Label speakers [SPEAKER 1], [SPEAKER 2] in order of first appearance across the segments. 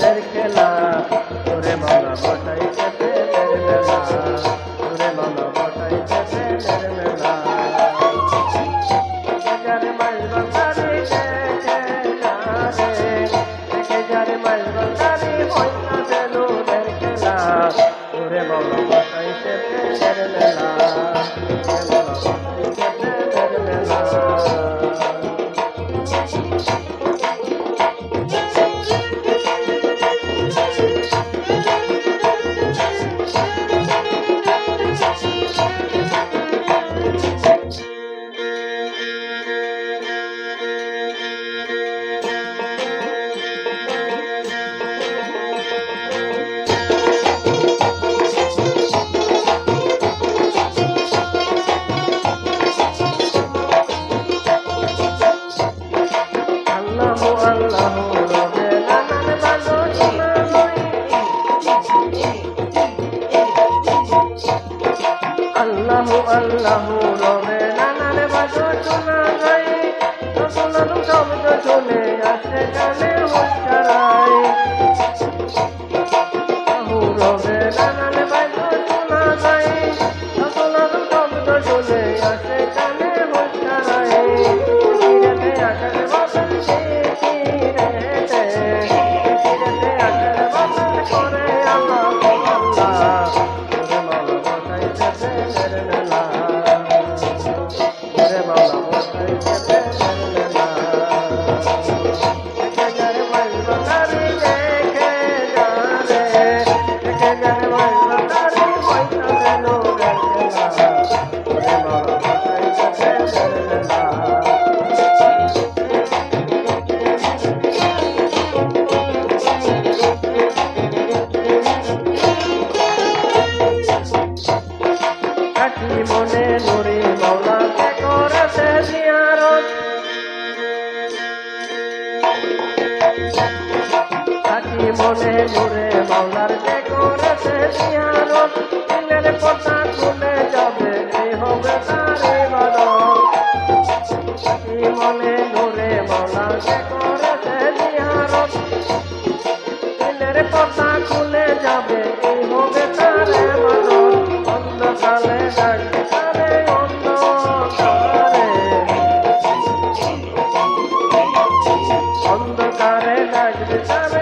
[SPEAKER 1] প্রেমের খেলা তোরে মামা বটাইছে প্রেমের মেলা তোরে মামা বটাইছে প্রেমের মেলা যারে মাইল বাঙালি যারে মাইল বাঙালি হইয়া বেলুনের খেলা তোরে মামা বটাইছে প্রেমের মেলা আল্লাহু রবে নানান বাজো শোনা যায় নতুন নতুন শব্দ চলে আসে কানে মনে নুরে মাওলার যে করেছে জিয়ারত দিলের খুলে যাবে হবে তার কাঠি মনে নুরে মাওলাকে করেছে খুলে যাবে হবে তার ইবাদত অন্ধকারে ডাকবে তারে অন্ধকারে। অন্ধকারে তারে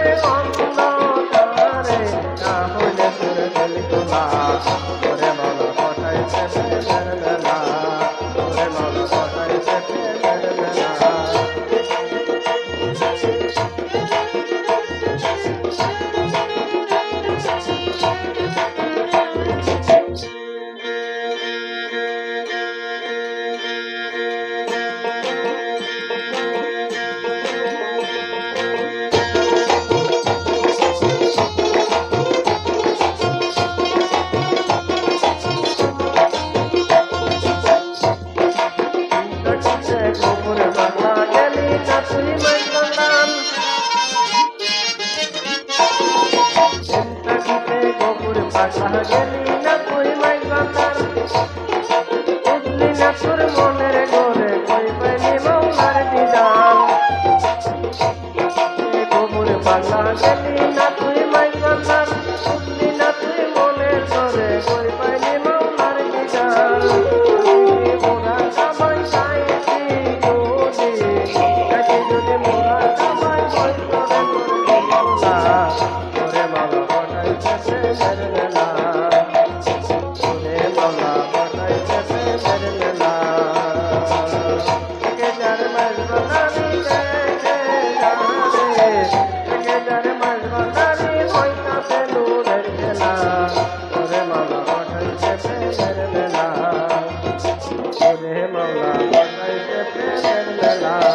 [SPEAKER 1] ಸಹಜ মাঝ বানানি পয়সাতে নূরের খেলা। ওরে মালা বটাইছে প্রেমের মেলা। ওরে মেলা বটাইছে প্রেমের মেলা।